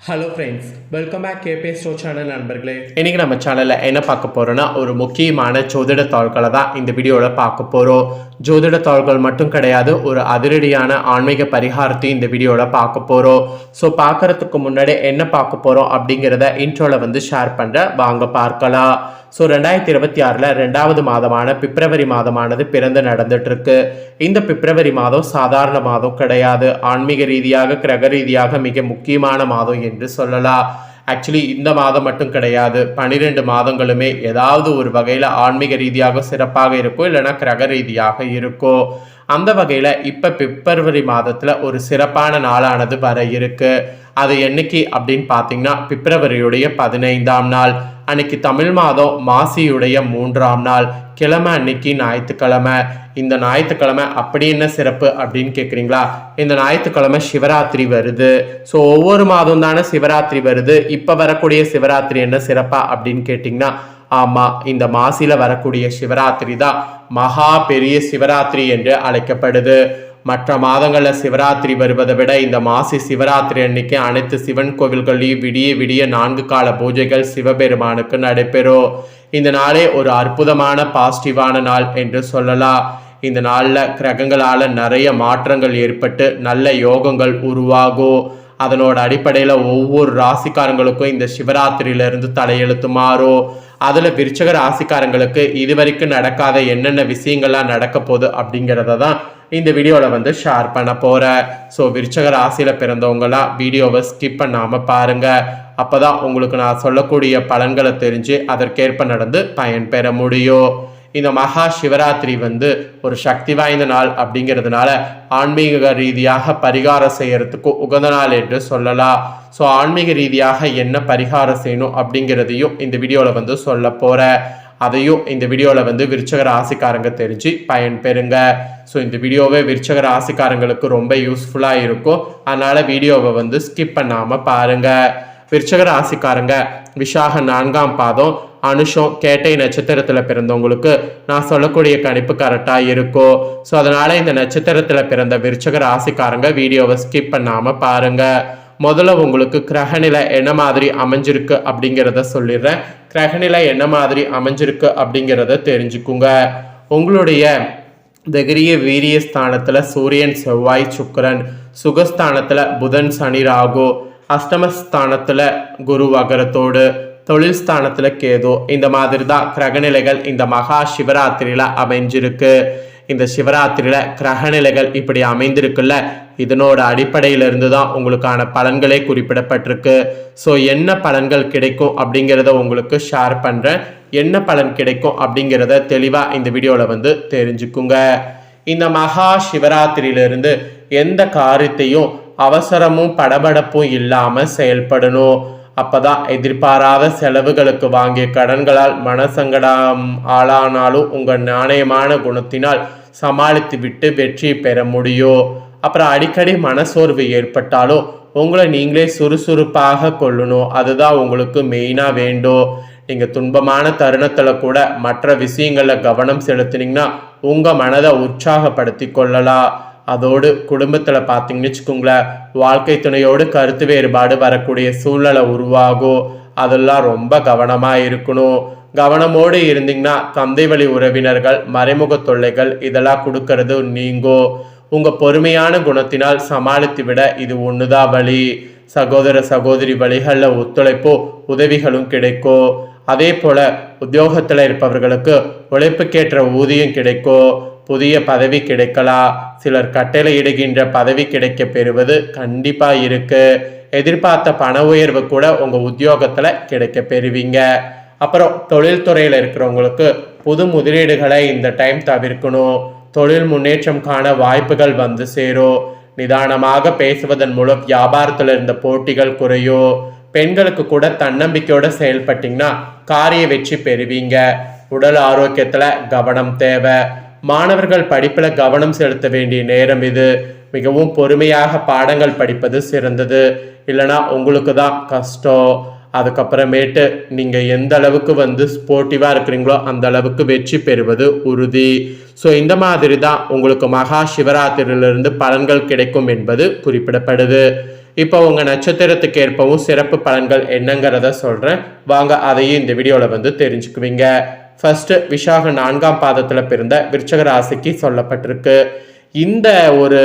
Hello friends welcome back கேபே ஸ்டோ channel நண்பர்களே. இன்றைக்கி நம்ம சேனலில் என்ன பார்க்க போகிறோன்னா ஒரு முக்கியமான ஜோதிட தாள்களை தான் இந்த வீடியோவில் பார்க்க போகிறோம் ஜோதிட தாள்கள் மட்டும் கிடையாது ஒரு அதிரடியான ஆன்மீக பரிகாரத்தையும் இந்த வீடியோவில் பார்க்க போகிறோம் ஸோ பார்க்குறதுக்கு முன்னாடி என்ன பார்க்க போகிறோம் அப்படிங்கிறத இன்ட்ரோவில் வந்து ஷேர் பண்ணுறேன் வாங்க பார்க்கலாம். ஸோ ரெண்டாயிரத்தி இருபத்தி ஆறில் ரெண்டாவது மாதமான பிப்ரவரி மாதமானது பிறந்து நடந்துட்டுருக்கு. இந்த பிப்ரவரி மாதம் சாதாரண மாதம் கிடையாது. ஆன்மீக ரீதியாக கிரக ரீதியாக மிக முக்கியமான மாதம் என்று சொல்லலாம் ஆக்சுவலி இந்த மாதம் மட்டும் கிடையாது. பனிரெண்டு மாதங்களுமே ஏதாவது ஒரு வகையில் ஆன்மீக ரீதியாக சிறப்பாக இருக்கும் இல்லைன்னா கிரக ரீதியாக இருக்கும் அந்த வகையில் இப்போ பிப்ரவரி மாதத்தில் ஒரு சிறப்பான நாளானது வர இருக்கு. அது என்னைக்கு அப்படின்னு பார்த்தீங்கன்னா பிப்ரவரியுடைய பதினைந்தாம் நாள். அன்னைக்கு தமிழ் மாதம் மாசியுடைய மூன்றாம் நாள். கிழமை அன்னைக்கு ஞாயிற்றுக்கிழமை. இந்த ஞாயிற்றுக்கிழமை அப்படி என்ன சிறப்பு அப்படின்னு கேட்குறீங்களா இந்த ஞாயிற்றுக்கிழமை சிவராத்திரி வருது. ஸோ ஒவ்வொரு மாதம் தானே சிவராத்திரி வருது. இப்போ வரக்கூடிய சிவராத்திரி என்ன சிறப்பா அப்படின்னு கேட்டிங்கன்னா ஆமாம் இந்த மாசியில் வரக்கூடிய சிவராத்திரி தான் மகா பெரிய சிவராத்திரி என்று அழைக்கப்படுது. மற்ற மாதங்களில் சிவராத்திரி வருவதை விட இந்த மாசி சிவராத்திரி அன்னைக்கு அனைத்து சிவன் கோவில்களையும் விடிய விடிய நான்கு கால பூஜைகள் சிவபெருமானுக்கு நடைபெறும். இந்த நாளே ஒரு அற்புதமான பாசிட்டிவான நாள் என்று சொல்லலாம். இந்த நாளில் கிரகங்களால் நிறைய மாற்றங்கள் ஏற்பட்டு நல்ல யோகங்கள் உருவாகும். அதனோட அடிப்படையில் ஒவ்வொரு ராசிக்காரங்களுக்கும் இந்த சிவராத்திரியிலிருந்து தலையெழுத்து மாறும். அதில் விருச்சக ராசிக்காரங்களுக்கு இதுவரைக்கும் நடக்காத என்னென்ன விஷயங்கள்லாம் நடக்க போகுது அப்படிங்கிறத தான் இந்த வீடியோவில் வந்து ஷேர் பண்ண போகிறேன் ஸோ விருச்சக ராசியில் பிறந்தவங்களாம் வீடியோவை ஸ்கிப் பண்ணாமல் பாருங்கள் அப்போ தான் உங்களுக்கு நான் சொல்லக்கூடிய பலன்களை தெரிஞ்சு அதற்கேற்ப நடந்து பயன்பெற முடியும். இந்த மகா சிவராத்திரி வந்து ஒரு சக்தி வாய்ந்த நாள் அப்படிங்கிறதுனால ஆன்மீக ரீதியாக பரிகாரம் செய்யறதுக்கு உகந்த நாள் என்று சொல்லலாம். ஸோ ஆன்மீக ரீதியாக என்ன பரிகாரம் செய்யணும் அப்படிங்கிறதையும் இந்த வீடியோவில் வந்து சொல்ல போகிறேன் அதையும் இந்த வீடியோவில் வந்து விருச்சக ராசிக்காரங்க தெரிஞ்சு பயன்பெறுங்க. ஸோ இந்த வீடியோவே விருச்சக ராசிக்காரங்களுக்கு ரொம்ப யூஸ்ஃபுல்லாக இருக்கும். அதனால் வீடியோவை வந்து ஸ்கிப் பண்ணாமல் பாருங்கள் விருச்சக ராசிக்காரங்க விஷாக நான்காம் பாதம் அனுஷம் கேட்டை நட்சத்திரத்தில் பிறந்தவங்களுக்கு நான் சொல்லக்கூடிய கணிப்பு கரெக்டாக இருக்கும். ஸோ அதனால் இந்த நட்சத்திரத்தில் பிறந்த விருச்சக ராசிக்காரங்க வீடியோவை ஸ்கிப் பண்ணாமல் பாருங்கள் முதல்ல உங்களுக்கு கிரகநிலை என்ன மாதிரி அமைஞ்சிருக்கு அப்படிங்கிறத சொல்லிடுறேன். கிரகநிலை என்ன மாதிரி அமைஞ்சிருக்கு அப்படிங்கிறத தெரிஞ்சுக்குங்க. உங்களுடைய தகிரிய வீரிய ஸ்தானத்தில் சூரியன் செவ்வாய் சுக்கரன் சுகஸ்தானத்தில் புதன் சனி ராகு அஷ்டமஸ்தானத்தில் குரு வகரத்தோடு தொழில் ஸ்தானத்தில் கேது. இந்த மாதிரி தான் கிரகநிலைகள் இந்த மகா சிவராத்திரியில் அமைஞ்சிருக்கு. இந்த சிவராத்திரியில் கிரகநிலைகள் இப்படி அமைந்திருக்குல்ல இதனோட அடிப்படையிலிருந்து தான் உங்களுக்கான பலன்களே குறிப்பிடப்பட்டிருக்கு. ஸோ என்ன பலன்கள் கிடைக்கும் அப்படிங்கிறத உங்களுக்கு ஷேர் பண்ணுறேன் என்ன பலன் கிடைக்கும் அப்படிங்கிறத தெளிவாக இந்த வீடியோவில் வந்து தெரிஞ்சுக்குங்க. இந்த மகா சிவராத்திரியிலிருந்து எந்த காரியத்தையும் அவசரமும் படபடப்பும் இல்லாமல் செயல்படணும். அப்பதான் எதிர்பாராத செலவுகளுக்கு வாங்கிய கடன்களால் மனசங்கடம் ஆளானாலும் உங்கள் நாணயமான குணத்தினால் சமாளித்து விட்டு வெற்றி பெற முடியும். அப்புறம் அடிக்கடி மனசோர்வு ஏற்பட்டாலும் உங்களை நீங்களே சுறுசுறுப்பாக கொள்ளணும். அதுதான் உங்களுக்கு மெயினாக வேண்டும். நீங்கள் துன்பமான தருணத்தில் கூட மற்ற விஷயங்களில் கவனம் செலுத்தினீங்கன்னா உங்கள் மனதை உற்சாகப்படுத்தி கொள்ளலாம். அதோடு குடும்பத்தில் பார்த்தீங்கன்னு வச்சுக்கோங்களேன் வாழ்க்கை துணையோடு கருத்து வேறுபாடு வரக்கூடிய சூழ்நிலை உருவாகும் அதெல்லாம் ரொம்ப கவனமாக இருக்கணும். கவனமோடு இருந்தீங்கன்னா தந்தை வழி உறவினர்கள் மறைமுக தொல்லைகள் இதெல்லாம் கொடுக்கறது நீங்கோ. உங்கள் பொறுமையான குணத்தினால் சமாளித்து விட இது ஒன்றுதான் வழி. சகோதர சகோதரி வழிகளில் ஒத்துழைப்போ உதவிகளும் கிடைக்கும் அதே போல உத்தியோகத்தில் இருப்பவர்களுக்கு உழைப்புக்கேற்ற ஊதியம் கிடைக்கும் புதிய பதவி கிடைக்கலாம் சிலர் கட்டளையிடுகின்ற பதவி கிடைக்க பெறுவது கண்டிப்பா இருக்கு. எதிர்பார்த்த பண உயர்வு கூட உங்க உத்தியோகத்துல கிடைக்க பெறுவீங்க. அப்புறம் தொழில்துறையில் இருக்கிறவங்களுக்கு புது முதலீடுகளை இந்த டைம் தவிர்க்கணும். தொழில் முன்னேற்றம் காண வாய்ப்புகள் வந்து சேரும். நிதானமாக பேசுவதன் மூலம் வியாபாரத்தில் இருந்த போட்டிகள் குறையும். பெண்களுக்கு கூட தன்னம்பிக்கையோட செயல்பட்டீங்கன்னா காரிய வெற்றி பெறுவீங்க. உடல் ஆரோக்கியத்தில் கவனம் தேவை. மாணவர்கள் படிப்பில் கவனம் செலுத்த வேண்டிய நேரம் இது. மிகவும் பொறுமையாக பாடங்கள் படிப்பது சிறந்தது. இல்லைனா உங்களுக்கு தான் கஷ்டம். அதுக்கப்புறமேட்டு நீங்கள் எந்த அளவுக்கு வந்து ஸ்போர்ட்டிவாக இருக்கிறீங்களோ அந்த அளவுக்கு வெற்றி பெறுவது உறுதி. ஸோ இந்த மாதிரி தான் உங்களுக்கு மகா சிவராத்திரியிலிருந்து பலன்கள் கிடைக்கும் என்பது குறிப்பிடப்படுது. இப்போ உங்கள் நட்சத்திரத்துக்கு ஏற்பவும் சிறப்பு பலன்கள் என்னங்கிறத சொல்கிறேன் வாங்க அதையும் இந்த வீடியோவில் வந்து தெரிஞ்சுக்குவீங்க. ஃபர்ஸ்ட் விசாக நான்காம் பாதத்தில் பிறந்த விருச்சக ராசிக்கு சொல்லப்பட்டிருக்கு. இந்த ஒரு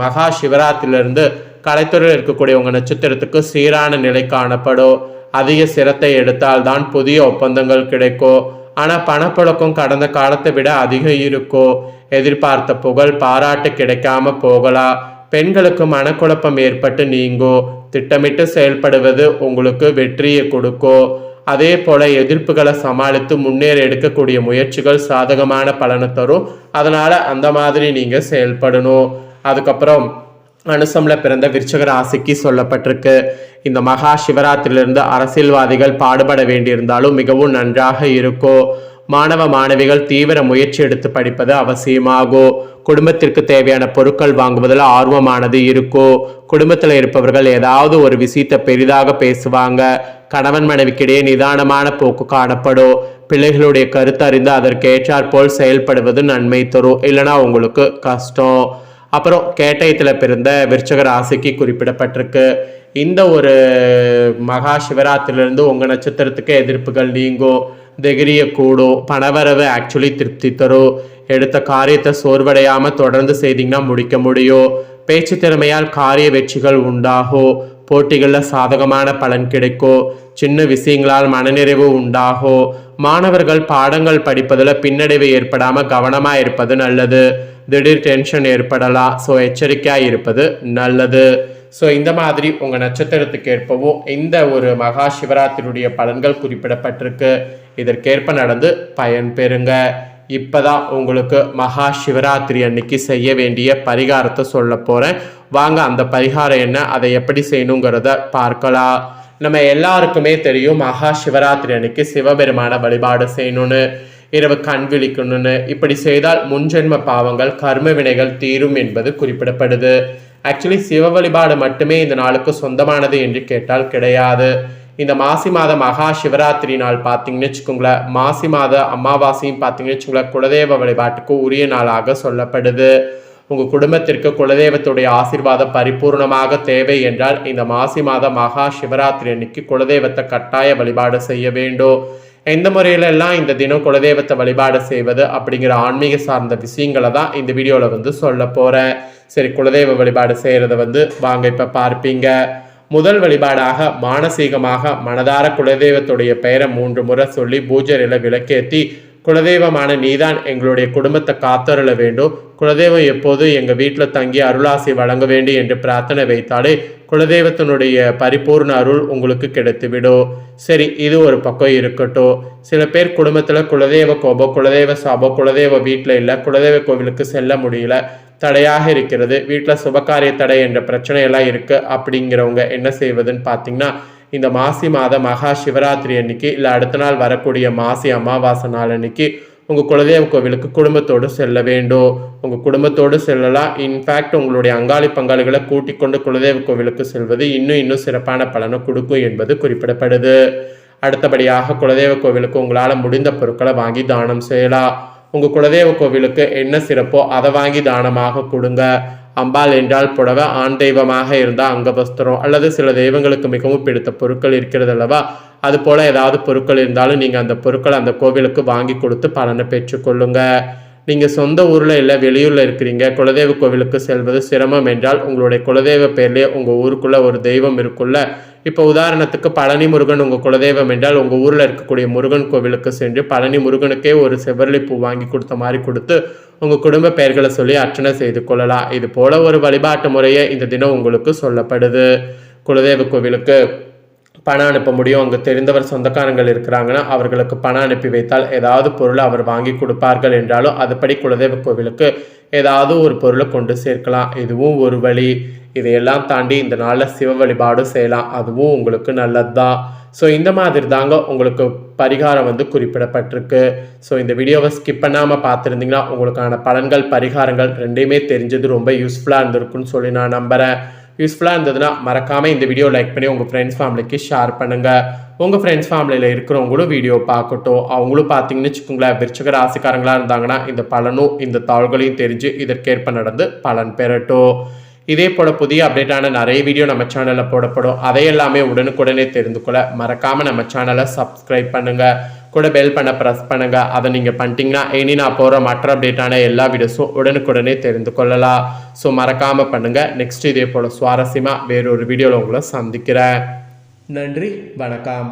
மகா சிவராத்திரிலிருந்து கலைத்துறையில் இருக்கக்கூடிய உங்கள் நட்சத்திரத்துக்கு சீரான நிலை காணப்படும். அதிக சிரத்தை எடுத்தால் தான் புதிய ஒப்பந்தங்கள் கிடைக்கும். ஆனால் பணப்புழக்கம் கடந்த காலத்தை விட அதிகம் இருக்கும். எதிர்பார்த்த புகழ் பாராட்டு கிடைக்காம போகலாம். பெண்களுக்கு மனக்குழப்பம் ஏற்பட்டு நீங்கும். திட்டமிட்டு செயல்படுவது உங்களுக்கு வெற்றியை கொடுக்கும். அதே போல எதிர்ப்புகளை சமாளித்து முன்னேற எடுக்கக்கூடிய முயற்சிகள் சாதகமான பலனை தரும். அதனால அந்த மாதிரி நீங்க செயல்படணும். அதுக்கப்புறம் அனுசம்ல பிறந்த விருச்சக ராசிக்கு சொல்லப்பட்டிருக்கு. இந்த மகா சிவராத்திரியிலிருந்து அரசியல்வாதிகள் பாடுபட வேண்டியிருந்தாலும் மிகவும் நன்றாக இருக்கும். மாணவ மாணவிகள் தீவிர முயற்சி எடுத்து படிப்பது அவசியமாகும். குடும்பத்திற்கு தேவையான பொருட்கள் வாங்குவதில் ஆர்வமானது இருக்கும் குடும்பத்தில் இருப்பவர்கள் ஏதாவது ஒரு விஷயத்தை பெரிதாக பேசுவாங்க. கணவன் மனைவிக்கிடையே நிதானமான போக்கு காணப்படும். பிள்ளைகளுடைய கருத்து அறிந்து அதற்கேற்றாற் போல் செயல்படுவது நன்மை தரும். இல்லைனா உங்களுக்கு கஷ்டம். அப்புறம் கேட்டயத்தில் பிறந்த விருச்சக ராசிக்கு குறிப்பிடப்பட்டிருக்கு. இந்த ஒரு மகா சிவராத்திரிலிருந்து உங்கள் நட்சத்திரத்துக்கு எதிர்ப்புகள் நீங்கும் திகரியக்கூடும் கூடும் பணவரவு ஆக்சுவலி திருப்தி தரும் எடுத்த காரியத்தை சோர்வடையாமல் தொடர்ந்து செய்தீங்கன்னா முடிக்க முடியும் பேச்சு திறமையால் காரிய வெற்றிகள் உண்டாகும் போட்டிகளில் சாதகமான பலன் கிடைக்கும் சின்ன விஷயங்களால் மனநிறைவு உண்டாகும் மாணவர்கள் பாடங்கள் படிப்பதில் பின்னடைவு ஏற்படாமல் கவனமாக இருப்பது நல்லது. திடீர் டென்ஷன் ஏற்படலாம். ஸோ எச்சரிக்கையாக இருப்பது நல்லது. ஸோ இந்த மாதிரி உங்கள் நட்சத்திரத்துக்கு ஏற்பவும் இந்த ஒரு மகா சிவராத்திரியுடைய பலன்கள் குறிப்பிடப்பட்டிருக்கு. இதற்கேற்ப நடந்து பயன் பெறுங்கள் இப்போதான் உங்களுக்கு மகா சிவராத்திரி அன்னைக்கு செய்ய வேண்டிய பரிகாரத்தை சொல்ல போகிறேன் வாங்க அந்த பரிகாரம் என்ன அதை எப்படி செய்யணுங்கிறத பார்க்கலாம். நம்ம எல்லாருக்குமே தெரியும் மகா சிவராத்திரி அன்னைக்கு சிவபெருமான வழிபாடு செய்யணும்னு இரவு கண் விழிக்கணும்னு. இப்படி செய்தால் முன்ஜென்ம பாவங்கள் கர்ம வினைகள் தீரும் என்பது குறிப்பிடப்படுது. ஆக்சுவலி சிவ வழிபாடு மட்டுமே இந்த நாளுக்கு சொந்தமானது என்று கேட்டால் கிடையாது. இந்த மாசி மாத மகா சிவராத்திரி நாள் பார்த்தீங்கன்னு வச்சுக்கோங்களேன். மாசி மாத அமாவாசையும் பார்த்தீங்கன்னு வச்சுக்கோங்களேன். குலதெய்வ வழிபாட்டுக்கு உரிய நாளாக சொல்லப்படுது. உங்கள் குடும்பத்திற்கு குலதெய்வத்துடைய ஆசிர்வாதம் பரிபூர்ணமாக தேவை என்றால் இந்த மாசி மாத மகா சிவராத்திரி அன்னைக்கு குலதெய்வத்தை கட்டாய வழிபாடு செய்ய வேண்டும். எந்த முறையிலெல்லாம் இந்த தினம் குலதெய்வத்தை வழிபாடு செய்வது அப்படிங்கிற ஆன்மீக சார்ந்த விஷயங்களை தான் இந்த வீடியோவில் வந்து சொல்ல போகிறேன் சரி குலதெய்வ வழிபாடு செய்கிறத வந்து வாங்க இப்போ பார்ப்பீங்க. முதல் வழிபாடாக மானசீகமாக மனதார குலதெய்வத்துடைய பெயரை மூன்று முறை சொல்லி பூஜரையில் விளக்கேற்றி குலதெய்வமான நீதான் எங்களுடைய குடும்பத்தை காத்தருள வேண்டும். குலதெய்வம் எப்போது எங்கள் வீட்டில் தங்கி அருளாசி வழங்க வேண்டும் என்று பிரார்த்தனை வைத்தாலே குலதெய்வத்தினுடைய பரிபூர்ண அருள் உங்களுக்கு கிடைத்துவிடும். சரி இது ஒரு பக்கம் இருக்கட்டும். சில பேர் குடும்பத்தில் குலதெய்வ கோபம் குலதெய்வ சாபம் குலதெய்வ வீட்டில் இல்லை குலதெய்வ கோவிலுக்கு செல்ல முடியல. தடையாக இருக்கிறது. வீட்டில் சுபகாரிய தடை என்ற பிரச்சனையெல்லாம் இருக்குது அப்படிங்கிறவங்க என்ன செய்வதுன்னு பார்த்தீங்கன்னா இந்த மாசி மாத மகா சிவராத்திரி அன்னைக்கு இல்லை அடுத்த நாள் வரக்கூடிய மாசி அமாவாசை நாள் அன்னைக்கு உங்கள் குலதெய்வ கோவிலுக்கு குடும்பத்தோடு செல்ல வேண்டும். உங்கள் குடும்பத்தோடு செல்லலாம். இன்ஃபேக்ட் உங்களுடைய அங்காளி பங்காளிகளை கூட்டிக் கொண்டு குலதெய்வ கோவிலுக்கு செல்வது இன்னும் இன்னும் சிறப்பான பலனை கொடுக்கும் என்பது குறிப்பிடப்படுது. அடுத்தபடியாக குலதெய்வ கோவிலுக்கு உங்களால் முடிந்த பொருட்களை வாங்கி தானம் செய்யலாம். உங்கள் குலதெய்வ கோவிலுக்கு என்ன சிறப்போ அதை வாங்கி தானமாக கொடுங்க. அம்பாள் என்றால் புடவை ஆண் தெய்வமாக இருந்தால் அங்கவஸ்திரம் அல்லது சில தெய்வங்களுக்கு மிகவும் பிடித்த பொருட்கள் இருக்கிறது அல்லவா? அது போல் ஏதாவது பொருட்கள் இருந்தாலும் நீங்கள் அந்த பொருட்களை அந்த கோவிலுக்கு வாங்கி கொடுத்து பலனை பெற்றுக்கொள்ளுங்க. நீங்கள் சொந்த ஊரில் இல்லை வெளியூரில் இருக்கிறீங்க குலதெய்வ கோவிலுக்கு செல்வது சிரமம் என்றால் உங்களுடைய குலதெய்வ பேர்லேயே உங்கள் ஊருக்குள்ளே ஒரு தெய்வம் இருக்குல்ல இப்போ உதாரணத்துக்கு பழனி முருகன் உங்கள் குலதெய்வம் என்றால் உங்கள் ஊரில் இருக்கக்கூடிய முருகன் கோவிலுக்கு சென்று பழனி முருகனுக்கே ஒரு செவ்வரளி பூ வாங்கி கொடுத்த மாதிரி கொடுத்து உங்கள் குடும்ப பெயர்களை சொல்லி அர்ச்சனை செய்து கொள்ளலாம். இது போல ஒரு வழிபாட்டு முறையை இந்த தினம் உங்களுக்கு சொல்லப்படுது. குலதெய்வ கோவிலுக்கு பணம் அனுப்ப முடியும். அங்கே தெரிந்தவர் சொந்தக்காரங்கள் இருக்கிறாங்கன்னா அவர்களுக்கு பணம் அனுப்பி வைத்தால் ஏதாவது பொருளை அவர் வாங்கி கொடுப்பார்கள் என்றாலும் அதுபடி குலதெய்வ கோவிலுக்கு ஏதாவது ஒரு பொருளை கொண்டு சேர்க்கலாம். இதுவும் ஒரு வழி. இதையெல்லாம் தாண்டி இந்த நாளில் சிவ வழிபாடும் செய்யலாம். அதுவும் உங்களுக்கு நல்லது? தான் ஸோ இந்த மாதிரி தாங்க உங்களுக்கு பரிகாரம் வந்து குறிப்பிடப்பட்டிருக்கு. ஸோ இந்த வீடியோவை ஸ்கிப் பண்ணாமல் பார்த்துருந்தீங்கன்னா உங்களுக்கான பலன்கள் பரிகாரங்கள் ரெண்டையுமே தெரிஞ்சது ரொம்ப யூஸ்ஃபுல்லாக இருந்திருக்குன்னு சொல்லி நான் நம்புகிறேன் யூஸ்ஃபுல்லாக இருந்ததுன்னா மறக்காமல் இந்த வீடியோ லைக் பண்ணி உங்கள் ஃப்ரெண்ட்ஸ் ஃபேமிலிக்கு ஷேர் பண்ணுங்கள் உங்கள் ஃப்ரெண்ட்ஸ் ஃபேமிலியில் இருக்கிறவங்களும் வீடியோ பார்க்கட்டும். அவங்களும் பார்த்தீங்கன்னு வச்சுக்கோங்களேன் விருச்சக ராசிக்காரங்களாக இருந்தாங்கன்னா இந்த பலனும் இந்த தாள்களையும் தெரிஞ்சு இதற்கேற்ப நடந்து பலன் பெறட்டும். இதே போல் புதிய அப்டேட்டான நிறைய வீடியோ நம்ம சேனலில் போடப்படும். அதை எல்லாமே உடனுக்குடனே தெரிந்து கொள்ள மறக்காமல் நம்ம சேனலை சப்ஸ்கிரைப் பண்ணுங்கள் கூட பெல் பண்ண ப்ரெஸ் பண்ணுங்கள் அதை நீங்கள் பண்ணிட்டீங்கன்னா இனி நான் போகிற மற்ற அப்டேட்டான எல்லா வீடியோஸும் உடனுக்குடனே தெரிந்து கொள்ளலாம். ஸோ மறக்காமல் பண்ணுங்கள் நெக்ஸ்ட் இதே போல் சுவாரஸ்யமாக வேறொரு வீடியோவில் உங்களை சந்திக்கிறேன். நன்றி. வணக்கம்.